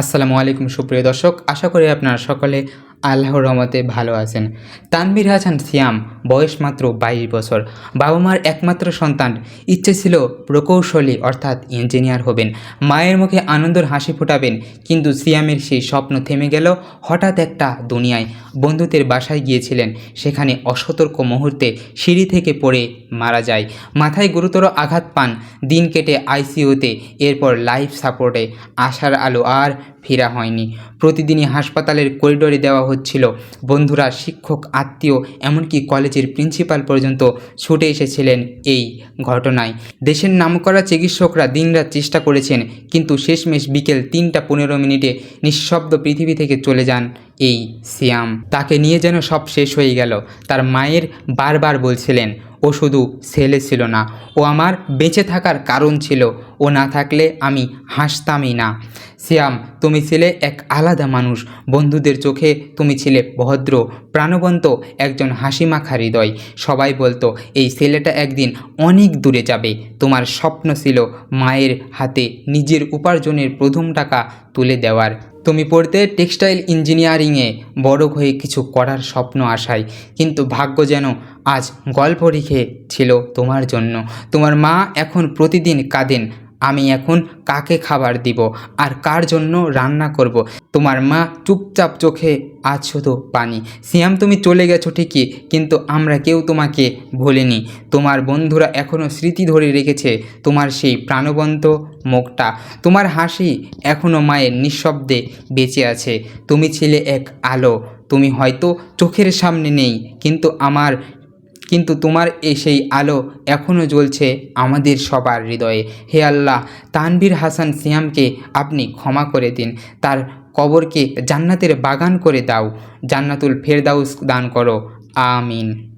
আসসালামু আলাইকুম, সুপ্রিয় দর্শক। আশা করি আপনারা সকলে আল্লাহর রহমতে ভালো আছেন। তানভীর হাসান সিয়াম বয়স মাত্র বাইশ বছর। বাবা মার একমাত্র সন্তান। ইচ্ছে ছিল প্রকৌশলী, অর্থাৎ ইঞ্জিনিয়ার হবেন। মায়ের মুখে আনন্দের হাসি ফোটাবেন, কিন্তু সিয়ামের সেই স্বপ্ন থেমে গেল হঠাৎ একটা দুনিয়ায়। বন্ধুদের বাসায় গিয়েছিলেন। সেখানে অসতর্ক মুহূর্তে সিঁড়ি থেকে পড়ে মারা যায়। মাথায় গুরুতর আঘাত পান। দিন কেটে আইসিইউতে, এরপর লাইফ সাপোর্টে। আশার আলো আর ফেরা হয়নি। প্রতিদিনই হাসপাতালের করিডোরে দেওয়া হচ্ছিল। বন্ধুরা, শিক্ষক, আত্মীয়, এমনকি কলেজের প্রিন্সিপাল পর্যন্ত ছুটে এসেছিলেন এই ঘটনায়। দেশের নামকরা চিকিৎসকরা দিনরাত চেষ্টা করেছেন, কিন্তু শেষমেশ বিকেল তিনটা পনেরো মিনিটে নিঃশব্দ পৃথিবী থেকে চলে যান এই সিয়াম। তাকে নিয়ে যেন সব শেষ হয়ে গেল, তার মায়ের বারবার বলছিলেন, ও শুধু ছেলে ছিল না, ও আমার বেঁচে থাকার কারণ ছিল, ও না থাকলে আমি হাসতামই না। সিয়াম, তুমি ছিলে এক আলাদা মানুষ। বন্ধুদের চোখে তুমি ছিলে ভদ্র, প্রাণবন্ত একজন হাসিমাখা হৃদয়। সবাই বলতো, এই ছেলেটা একদিন অনেক দূরে যাবে। তোমার স্বপ্ন ছিল মায়ের হাতে নিজের উপার্জনের প্রথম টাকা তুলে দেওয়ার। তুমি পড়তে টেক্সটাইল ইঞ্জিনিয়ারিংয়ে বড় হয়ে কিছু করার স্বপ্ন আশায়। কিন্তু ভাগ্য যেন আজ গল্প রেখে ছিল তোমার জন্য। তোমার মা এখন প্রতিদিন কাঁদেন আমি এখন কাকে খাবার দিব আর কার জন্য রান্না করব। তোমার মা চুপচাপ চোখে আজ শুধু পানি। সিয়াম, তুমি চলে গেছো ঠিকই, কিন্তু আমরা কেউ তোমাকে ভুলিনি। তোমার বন্ধুরা এখনও স্মৃতি ধরে রেখেছে তোমার সেই প্রাণবন্ত মুখটা। তোমার হাসি এখনও মায়ের নিঃশব্দে বেঁচে আছে। তুমি ছিলে এক আলো। তুমি হয়তো চোখের সামনে নেই, কিন্তু আমার কিন্তু তোমার এ সেই আলো এখনও জ্বলছে আমাদের সবার হৃদয়ে। হে আল্লাহ, তানভীর হাসান সিয়ামকে আপনি ক্ষমা করে দিন। তার কবরকে জান্নাতের বাগান করে দাও। জান্নাতুল ফেরদাউস দান করো। আমিন।